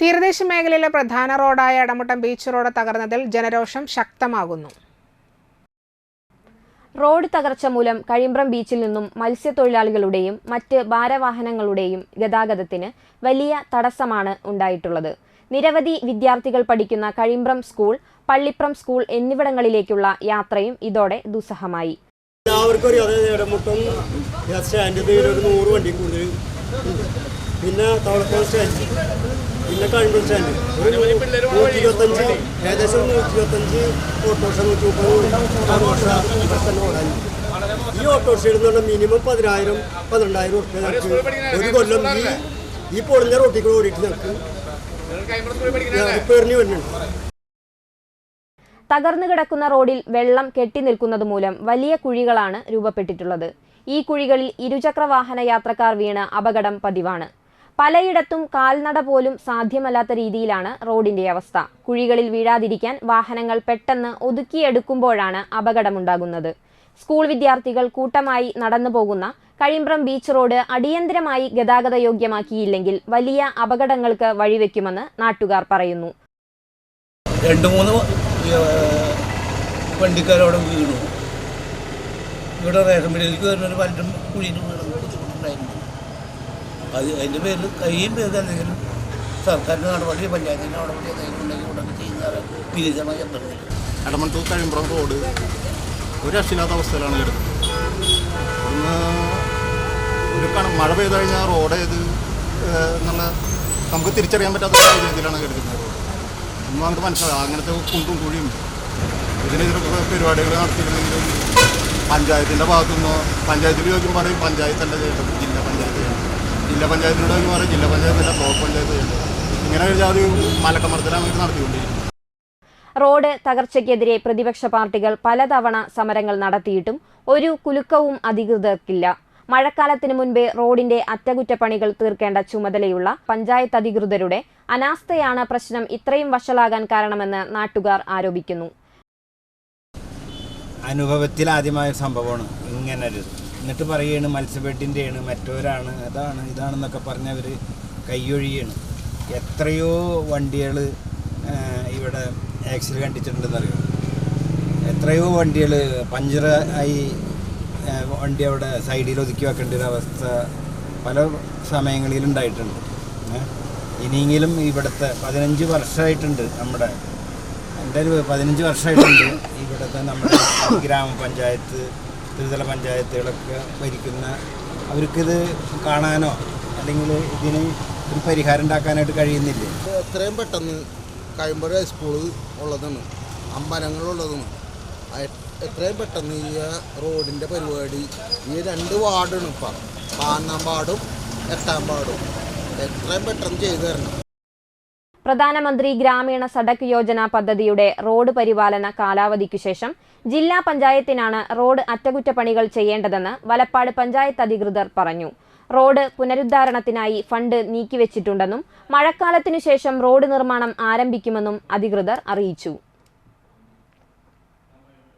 തീരദേശ മേഖലയിലെ പ്രധാന റോഡായ എടമുട്ടം ബീച്ച് റോഡ് തകർന്നതിൽ ജനരോഷം ശക്തമാകുന്നു. റോഡ് തകർച്ച മൂലം കഴിമ്പ്രം ബീച്ചിൽ നിന്നും മത്സ്യത്തൊഴിലാളികളുടെയും മറ്റ് ഭാരവാഹനങ്ങളുടെയും ഗതാഗതത്തിന് വലിയ തടസ്സമാണ് ഉണ്ടായിട്ടുള്ളത്. നിരവധി വിദ്യാർത്ഥികൾ പഠിക്കുന്ന കഴിമ്പ്രം സ്കൂൾ പള്ളിപ്രം സ്കൂൾ എന്നിവിടങ്ങളിലേക്കുള്ള യാത്രയും ഇതോടെ ദുസ്സഹമായി. എല്ലാവർക്കും അറിയാം അതായത് ഇടമുട്ടം സ്റ്റാൻഡ് ഒരു നൂറ് വണ്ടി കൂടുതൽ പിന്നെ തവളക്കുളം സ്റ്റാൻഡ് പിന്നെ കഴിമ്പൾ സ്റ്റാൻഡ് ഒരു നൂറ്റി ഇരുപത്തഞ്ച് ഏകദേശം നൂറ്റി ഇരുപത്തഞ്ച് ഓട്ടോറിക്ഷ നൂറ്റി മുപ്പത് ഓട്ടോറിക്ഷ ഓടാനുണ്ട് ഈ ഓട്ടോറിക്ഷയിൽ നിന്ന് മിനിമം പതിനായിരം പന്ത്രണ്ടായിരം ഉറുപ്പ്യ ഞങ്ങൾക്ക് ഒരു കൊല്ലം ഈ ഈ പൊളിഞ്ഞ റോട്ടിൽ കൂടെ ഓടിയിട്ട് നടക്കും പേരിന് വരുന്നുണ്ട്. തകർന്നു കിടക്കുന്ന റോഡിൽ വെള്ളം കെട്ടി നിൽക്കുന്നത് മൂലം വലിയ കുഴികളാണ് രൂപപ്പെട്ടിട്ടുള്ളത്. ഈ കുഴികളിൽ ഇരുചക്ര വാഹന യാത്രക്കാർ വീണ് അപകടം പതിവാണ്. പലയിടത്തും കാൽനട പോലും സാധ്യമല്ലാത്ത രീതിയിലാണ് റോഡിന്റെ അവസ്ഥ. കുഴികളിൽ വീഴാതിരിക്കാൻ വാഹനങ്ങൾ പെട്ടെന്ന് ഒതുക്കിയെടുക്കുമ്പോഴാണ് അപകടമുണ്ടാകുന്നത്. സ്കൂൾ വിദ്യാർത്ഥികൾ കൂട്ടമായി നടന്നു പോകുന്ന കഴിമ്പ്രം ബീച്ച് റോഡ് അടിയന്തരമായി ഗതാഗത യോഗ്യമാക്കിയില്ലെങ്കിൽ വലിയ അപകടങ്ങൾക്ക് വഴിവെക്കുമെന്ന് നാട്ടുകാർ പറയുന്നു. രണ്ട് മൂന്ന് വണ്ടിക്കാരവിടെ വീണു. ഇവിടെ റേഷൻ പീടികയിലേക്ക് വരുന്നൊരു പലരും കുഴിയിൽ അത് അതിന്റെ പേരിൽ കയ്യും പേരിൽ എന്തെങ്കിലും സർക്കാരിന്റെ നടപടി പഞ്ചായത്തിന്റെ നടപടി എന്തെങ്കിലും ഉണ്ടെങ്കിൽ ഉടനെ ചെയ്യുന്നതാണ് വികസന യന്ത്രത്തിൽ എടമണ്ടൂർ കഴിയുമ്പോൾ റോഡ് ഒരു രക്ഷയില്ലാത്ത അവസ്ഥയിലാണ് കിടക്കുന്നത് ഒന്ന് ഒരു മഴ പെയ്ത് കഴിഞ്ഞാൽ റോഡ് ഏത് എന്നുള്ള നമുക്ക് തിരിച്ചറിയാൻ പറ്റാത്ത സാഹചര്യത്തിലാണ് കിടക്കുന്നത്. റോഡ് ഒന്നും നമുക്ക് മനസ്സിലാവും അങ്ങനത്തെ കുണ്ടും കുഴിയും ഇതിനെതിരെ പരിപാടികൾ നടത്തിയിട്ടുണ്ടെങ്കിലും പഞ്ചായത്തിന്റെ ഭാഗത്തുനിന്നോ പഞ്ചായത്തിൽ ചോദിക്കും പറയും പഞ്ചായത്തല്ല ചെയ്യേണ്ടത് ജില്ലാ പഞ്ചായത്ത് ജില്ലാ പഞ്ചായത്തിനോട് എന്ന് പറയും ജില്ലാ പഞ്ചായത്തല്ല ബ്ലോക്ക് പഞ്ചായത്ത് ഇങ്ങനെ ഒരു ജാതി മലക്കമർദ്ദനം അവർ നടത്തിക്കൊണ്ടിരിക്കുന്നത് റോഡ് തകർച്ചയ്ക്കെതിരെ പ്രതിപക്ഷ പാർട്ടികൾ പലതവണ സമരങ്ങൾ നടത്തിയിട്ടും ഒരു കുലുക്കവും അധികൃതർക്കില്ല. മഴക്കാലത്തിന് മുൻപേ റോഡിന്റെ അറ്റകുറ്റപ്പണികൾ തീർക്കേണ്ട ചുമതലയുള്ള പഞ്ചായത്ത് അധികൃതരുടെ അനാസ്ഥയാണ് പ്രശ്നം ഇത്രയും വഷളാകാൻ കാരണമെന്ന് നാട്ടുകാർ ആരോപിക്കുന്നു. അനുഭവത്തിൽ ആദ്യമായ സംഭവമാണ്. ഇങ്ങനെ ഒരു എന്നിട്ട് പറയുകയാണ് മത്സ്യബെഡിന്റെയാണ് മറ്റവരാണ് അതാണ് ഇതാണെന്നൊക്കെ പറഞ്ഞവർ കൈയൊഴിയാണ്. എത്രയോ വണ്ടികൾ ഇവിടെ ആക്സിഡന്റ് കണ്ടിട്ടുണ്ടെന്നറിയോ? എത്രയോ വണ്ടികൾ പഞ്ചർ ആയി വണ്ടി അവിടെ സൈഡിൽ ഒതുക്കി വെക്കേണ്ട ഒരു അവസ്ഥ പല ഏ. ഇനിയെങ്കിലും ഇവിടുത്തെ പതിനഞ്ച് വർഷമായിട്ടുണ്ട് നമ്മുടെ ഒരു പതിനഞ്ച് വർഷമായിട്ടുണ്ട്. ഇവിടുത്തെ നമ്മുടെ ഗ്രാമപഞ്ചായത്ത് ത്രിതല പഞ്ചായത്തുകളൊക്കെ ഭരിക്കുന്ന അവർക്കിത് കാണാനോ അല്ലെങ്കിൽ ഇതിന് ഒരു പരിഹാരം ഉണ്ടാക്കാനായിട്ട് കഴിയുന്നില്ലേ? എത്രയും പെട്ടെന്ന് കഴിയുമ്പോൾ സ്കൂൾ ഉള്ളതാണ്. അമ്പലങ്ങളുള്ളതാണ്. എത്രയും പെട്ടെന്ന് ഈ റോഡിന്റെ പരിപാടി ഈ രണ്ട് വാർഡാണ് ഇപ്പം. പാന്നാം വാർഡും എട്ടാം എത്രയും പെട്ടെന്ന് ചെയ്തു തരണം. പ്രധാനമന്ത്രി ഗ്രാമീണ സഡക് യോജന പദ്ധതിയുടെ റോഡ് പരിപാലന കാലാവധിക്കു ശേഷം ജില്ലാ പഞ്ചായത്തിനാണ് റോഡ് അറ്റകുറ്റപ്പണികൾ ചെയ്യേണ്ടതെന്ന് വലപ്പാട് പഞ്ചായത്ത് അധികൃതർ പറഞ്ഞു. റോഡ് പുനരുദ്ധാരണത്തിനായി ഫണ്ട് നീക്കിവച്ചിട്ടുണ്ടെന്നും മഴക്കാലത്തിനു ശേഷം റോഡ് നിർമ്മാണം ആരംഭിക്കുമെന്നും അധികൃതർ അറിയിച്ചു.